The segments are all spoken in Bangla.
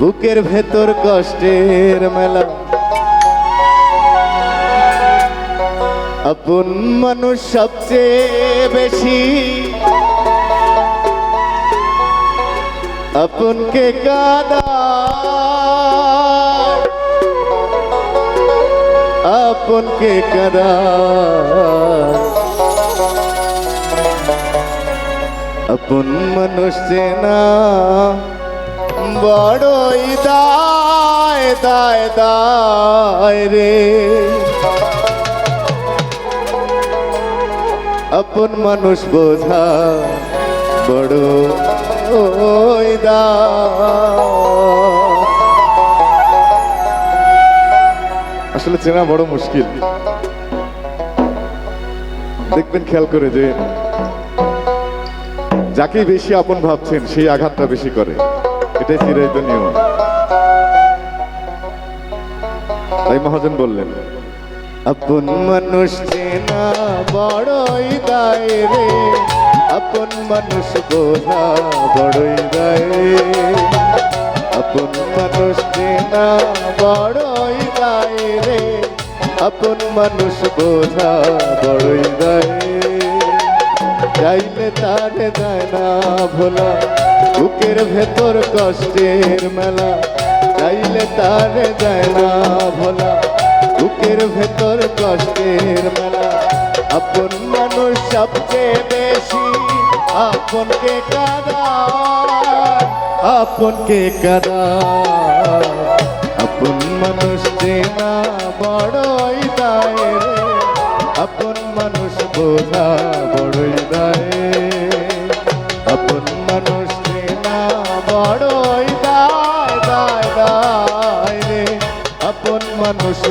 বুকের ভেতর কষ্টের মেলা। আপন মানুষ সবচেয়ে বেশি। আপনকে কাদা। আপনকে কাদা। আপন মানুষ চেনা। বড়ই দায় দায় দায় রে। আপন মানুষ বোঝা বড় ওই দায়। আসলে চেনা বড় মুশকিল। দেখবেন, খেয়াল করে যে যাকে বেশি আপন ভাবছেন, সেই আঘাতটা বেশি করে। এটাই চিরায়ত নিয়ম তাই মহাজন বললেন, আপন মানুষ চেনা বড়ই দায় রে। আপন মানুষ বোঝা বড়ই দায় আপন মানুষ চেনা বড়ই দায় রে। আপন মানুষ বোঝা বড়ই দায় চাইলে তারে যায় না ভোলা বুকের ভেতর কষ্টের মেলা চাইলে তারে যায় না ভোলা। বুকের ভেতর কষ্টের মেলা, আপন মানুষ সবচেয়ে বেশি, আপনকে কাদা আপনকে কাদা আপন মানুষ চেনা বড়ই দায় আপন মানুষ বোঝা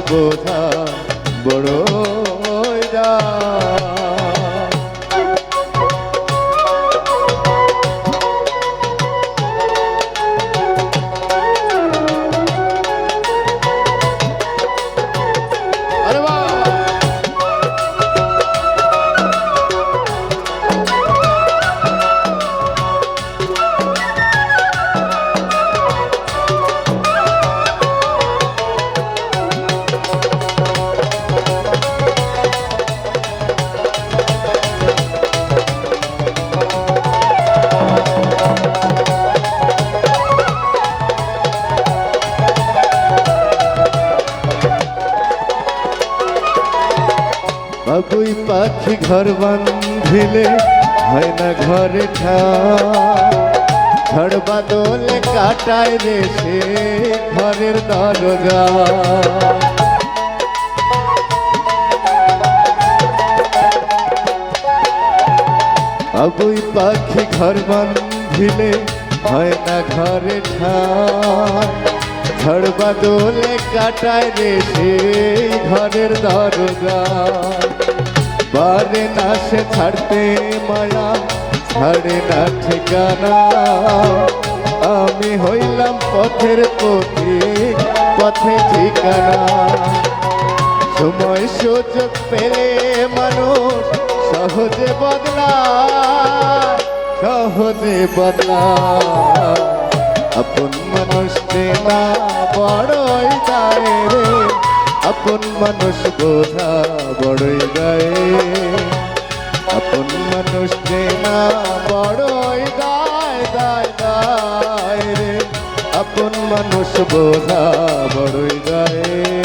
বোঝা বড়ই বাবুই পাখি ঘর বান্ধিলে হয় না ঘরে ঝড় বাদলে কাটায় রে সে ঘরের দরজা বাবুই পাখি ঘর বান্ধিলে হয় না ঘরে ঝড় বাদলে কাটায় রে সেই ঘরের দরজা বারে না সে ছাড়তে মায়া, ছাড়ে না ঠিকানা। আমি হইলাম পথের পথিক পথে ঠিকানা। সময় সুযোগ পেলে মানুষ সহজে বদলা সহজে বদলা আপন মানুষ দায় রে আপন মানুষ বোঝা বড়ই গায়ে। আপন মানুষ না বড়ই গায় গায় গায় রে। আপন মানুষ বোঝা বড়ই গায়ে।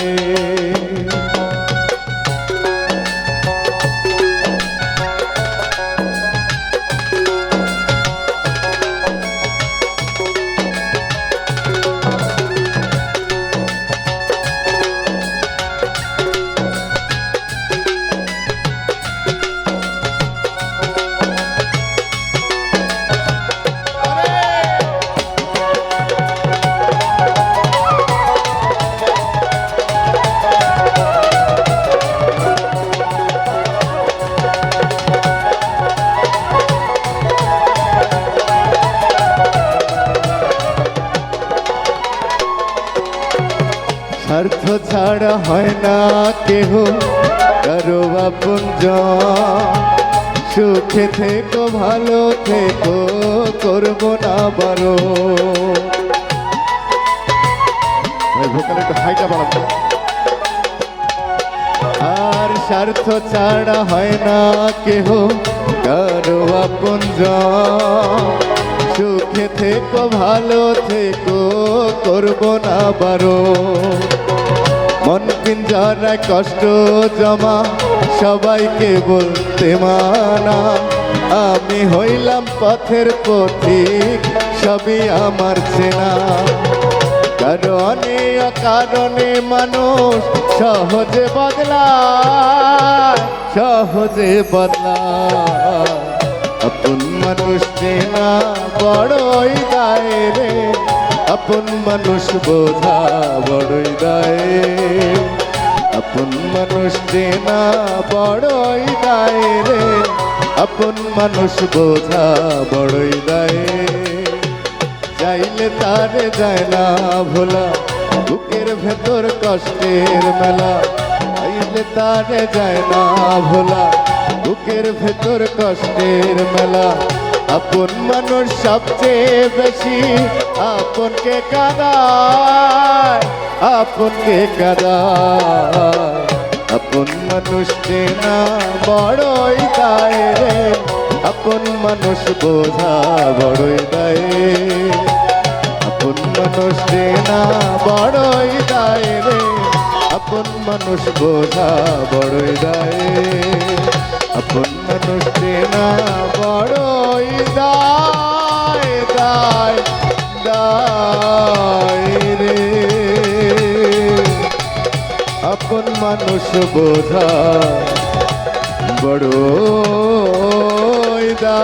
ছাড়া হয় না কেহ। কারও আপন সুখে থেকো, ভালো থেকো, করব না বারো। আর স্বার্থ ছাড়া হয় না কেহ। কারও আপন সুখে থেকো, ভালো থেকো, করব না বারো। মন পিঞ্জরায় কষ্ট জমা, সবাইকে বলতে মানা। আমি হইলাম পথের পথিক, সবই আমার চেনা। কারণে অকারণে মানুষ সহজে বদলা সহজে বদলা আপন মানুষ চেনা বড়ই দায় রে, আপন মানুষ বোঝা বড়ই দায়। আপন মানুষ চেনা বড়ই দায় রে। আপন মানুষ বোঝা বড়ই দায়। চাইলে তারে যায় না ভোলা, বুকের ভেতর কষ্টের মেলা। চাইলে তারে যায় না ভোলা, বুকের ভেতর কষ্টের মেলা। আপন মানুষ সবচেয়ে বেশি, আপনকে কাদায়। আপনকে কাদায় আপন মানুষ চেনা বড়ই দায় রে। আপন মানুষ বোঝা বড়ই দায়। আপন মানুষ চেনা বড়ই দায় রে। আপন মানুষ বোঝা বড়ই দায়। আপন মানুষ চেনা বড়ই দায় দায় দায় রে। আপন মানুষ বোধা বড় দা